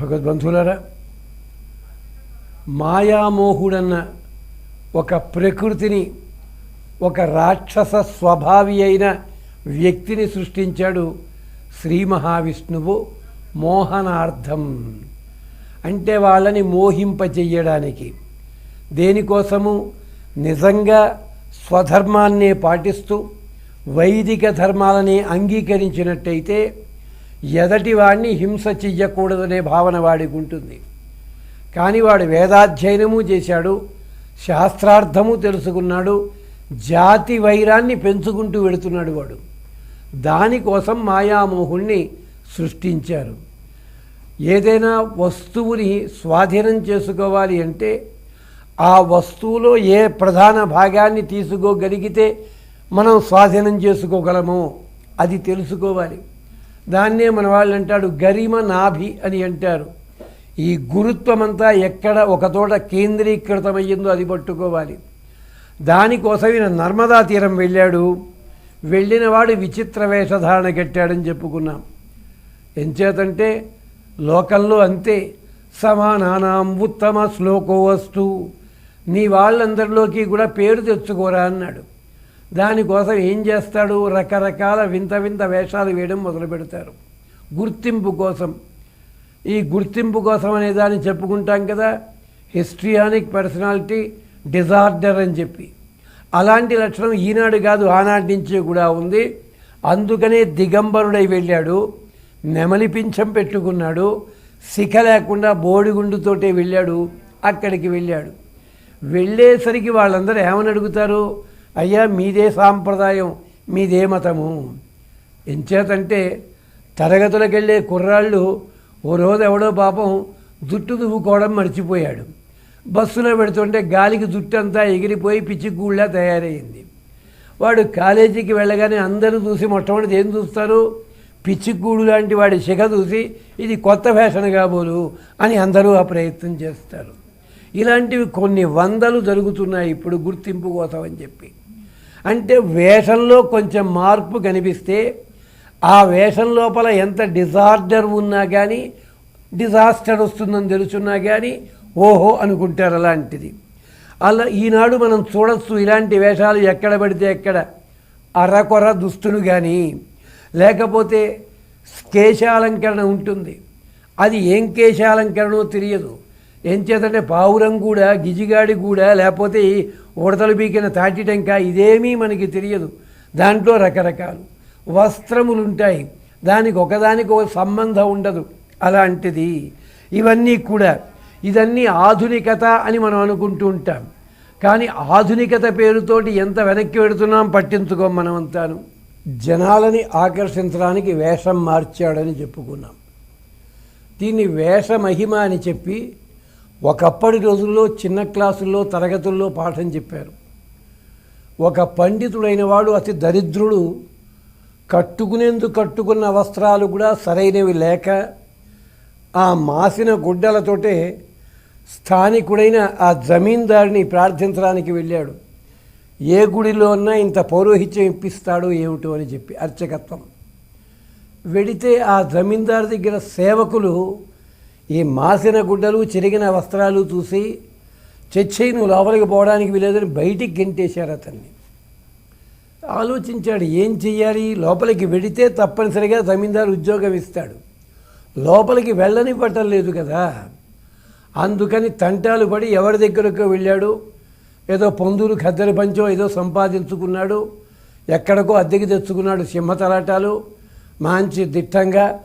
భగవద్బంధువులారా మాయామోహుడన్న ఒక ప్రకృతిని ఒక రాక్షస స్వభావి అయిన వ్యక్తిని సృష్టించాడు శ్రీ మహావిష్ణువు మోహనార్థం. అంటే వాళ్ళని మోహింపచెయ్యడానికి దేనికోసము? నిజంగా స్వధర్మాన్నే పాటిస్తూ వైదిక ధర్మాలని అంగీకరించినట్టయితే ఎదటి వాడిని హింస చెయ్యకూడదనే భావన వాడికి ఉంటుంది. కానీ వాడు వేదాధ్యయనము చేశాడు శాస్త్రార్థము తెలుసుకున్నాడు జాతి వైరాన్ని పెంచుకుంటూ వెడుతున్నాడు వాడు. దానికోసం మాయామోహుణ్ణి సృష్టించారు. ఏదైనా వస్తువుని స్వాధీనం చేసుకోవాలి అంటే ఆ వస్తువులో ఏ ప్రధాన భాగాన్ని తీసుకోగలిగితే మనం స్వాధీనం చేసుకోగలమో అది తెలుసుకోవాలి. దాన్నే మన వాళ్ళు అంటాడు గరిమ నాభి అని అంటారు. ఈ గురుత్వమంతా ఎక్కడ ఒకతోట కేంద్రీకృతమయ్యిందో అది పట్టుకోవాలి. దానికోసం ఈయన నర్మదా తీరం వెళ్ళాడు. వెళ్ళినవాడు విచిత్ర వేషధారణ కట్టాడని చెప్పుకున్నాం. ఎంచేతంటే లోకంలో అంతే. సమానానాం ఉత్తమ శ్లోకో వస్తు. నీ వాళ్ళందరిలోకి కూడా పేరు తెచ్చుకోరా అన్నాడు. దానికోసం ఏం చేస్తాడు? రకరకాల వింత వింత వేషాలు వేయడం మొదలు పెడతారు. గుర్తింపు కోసం. ఈ గుర్తింపు కోసం అనే దాన్ని చెప్పుకుంటాం కదా. హిస్ట్రియానిక్ పర్సనాలిటీ డిజార్డర్ అని చెప్పి. అలాంటి లక్షణం ఈనాడు కాదు ఆనాటి నుంచి కూడా ఉంది. అందుకనే దిగంబరుడై వెళ్ళాడు. నెమలి పింఛం పెట్టుకున్నాడు. శిఖ లేకుండా బోడిగుండుతోటే వెళ్ళాడు. అక్కడికి వెళ్ళాడు. వెళ్ళేసరికి వాళ్ళందరూ ఏమని అడుగుతారు? అయ్యా మీదే సాంప్రదాయం మీదే మతము. ఎంచేతంటే తరగతులకు వెళ్ళే కుర్రాళ్ళు ఓ రోజు ఎవడో పాపం జుట్టు దువ్వుకోవడం మర్చిపోయాడు. బస్సులో పెడుతుంటే గాలికి జుట్టు అంతా ఎగిరిపోయి పిచ్చిగూళ్ళ తయారైంది. వాడు కాలేజీకి వెళ్ళగానే అందరూ చూసి మొట్టమొదటి ఏం చూస్తారు? పిచ్చిగూడు లాంటి వాడి శిఖ చూసి ఇది కొత్త ఫ్యాషన్ కాబోలు అని అందరూ ఆ ప్రయత్నం చేస్తారు. ఇలాంటివి కొన్ని వందలు జరుగుతున్నాయి ఇప్పుడు గుర్తింపు కోసం అని చెప్పి. అంటే వేషంలో కొంచెం మార్పు కనిపిస్తే ఆ వేషం లోపల ఎంత డిజార్డర్ ఉన్నా కానీ డిజాస్టర్ వస్తుందని తెలుసున్నా కానీ ఓహో అనుకుంటారు అలాంటిది. అలా ఈనాడు మనం చూడొచ్చు ఇలాంటి వేషాలు ఎక్కడ పడితే ఎక్కడ. అరకొర దుస్తులు కానీ లేకపోతే కేశాలంకరణ ఉంటుంది. అది ఏం కేశాలంకరణో తెలియదు. ఏం చేతంటే పావురం కూడా గిజిగాడి కూడా లేకపోతే ఉడతలు బీకిన తాటి టెంకాయ ఇదేమీ మనకి తెలియదు. దాంట్లో రకరకాలు. వస్త్రములు ఉంటాయి దానికి ఒకదానికి ఒక సంబంధం ఉండదు. అలాంటిది ఇవన్నీ కూడా ఇదన్నీ ఆధునికత అని మనం అనుకుంటూ ఉంటాం. కానీ ఆధునికత పేరుతోటి ఎంత వెనక్కి పెడుతున్నాం పట్టించుకోం మనం అంతాను జనాలని ఆకర్షించడానికి వేషం మార్చాడని చెప్పుకున్నాం. దీన్ని వేష మహిమ అని చెప్పి ఒకప్పటి రోజుల్లో చిన్న క్లాసుల్లో తరగతుల్లో పాఠం చెప్పారు. ఒక పండితుడైన వాడు అతి దరిద్రుడు కట్టుకునేందుకు కట్టుకున్న వస్త్రాలు కూడా సరైనవి లేక ఆ మాసిన గుడ్డలతోటే స్థానికుడైన ఆ జమీందారిని ప్రార్థించడానికి వెళ్ళాడు. ఏ గుడిలో ఉన్నా ఇంత పౌరోహిత్యం ఇప్పిస్తాడో ఏమిటో అని చెప్పి అర్చకత్వం. వెడితే ఆ జమీందారు దగ్గర సేవకులు ఈ మాసిన గుడ్డలు చిరిగిన వస్త్రాలు చూసి చచ్చేయి నువ్వు లోపలికి పోవడానికి వీలేదని బయటికి గెంటేశారు అతన్ని. ఆలోచించాడు ఏం చెయ్యాలి? లోపలికి వెడితే తప్పనిసరిగా జమీందారు ఉద్యోగం ఇస్తాడు. లోపలికి వెళ్ళని పట్టలేదు కదా. అందుకని తంటాలు పడి ఎవరి దగ్గరకు వెళ్ళాడు. ఏదో పొందులు ఖద్దరి పంచో ఏదో సంపాదించుకున్నాడు. ఎక్కడికో అద్దెకి తెచ్చుకున్నాడు సింహతలాటాలు. మంచి దిట్టంగా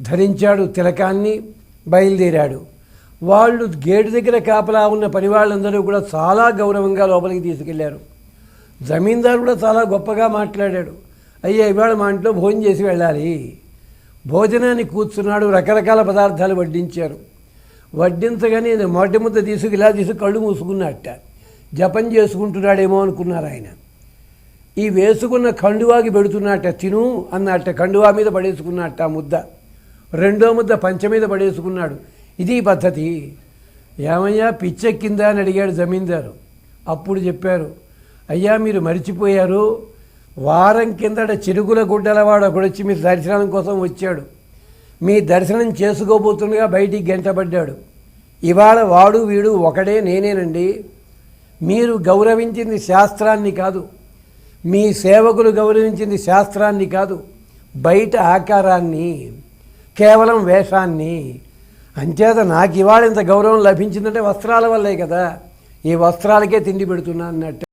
ధరించాడు తిలకాన్ని. బయలుదేరాడు. వాళ్ళు గేటు దగ్గర కాపలా ఉన్న పని వాళ్ళందరూ కూడా చాలా గౌరవంగా లోపలికి తీసుకెళ్ళారు. జమీందారు కూడా చాలా గొప్పగా మాట్లాడాడు. అయ్యా ఇవాళ మా ఇంట్లో భోజనం చేసి వెళ్ళాలి. భోజనాన్ని కూర్చున్నాడు రకరకాల పదార్థాలు వడ్డించారు. వడ్డించగానే నేను మొదటి ముద్ద తీసుకు ఇలా తీసుకు కళ్ళు మూసుకున్నట్ట. జపం చేసుకుంటున్నాడేమో అనుకున్నారు ఆయన. ఈ వేసుకున్న కండువాకి పెడుతున్నట్ట తిను అన్నట్ట కండువా మీద పడేసుకున్నట్ట ముద్ద. రెండో ముద్ద పంచ మీద పడేసుకున్నాడు. ఇది పద్ధతి. ఏమయ్యా పిచ్చెక్కిందా అని అడిగాడు జమీందారు. అప్పుడు చెప్పారు అయ్యా మీరు మరిచిపోయారు. వారం కిందట చిరుగుల గుడ్డలవాడు ఒకడొచ్చి వచ్చి మీ దర్శనం కోసం వచ్చాడు. మీ దర్శనం చేసుకోబోతుండగా బయటికి గెంటబడ్డాడు. ఇవాళ వాడు వీడు ఒకడే నేనేనండి. మీరు గౌరవించింది శాస్త్రాన్ని కాదు. మీ సేవకులు గౌరవించింది శాస్త్రాన్ని కాదు. బయట ఆకారాన్ని కేవలం వేషాన్ని. అంచేత నాకు ఇవాళ ఇంత గౌరవం లభించిందంటే వస్త్రాల వల్లే కదా. ఈ వస్త్రాలకే తిండి పెడుతున్నా అన్నట్ట.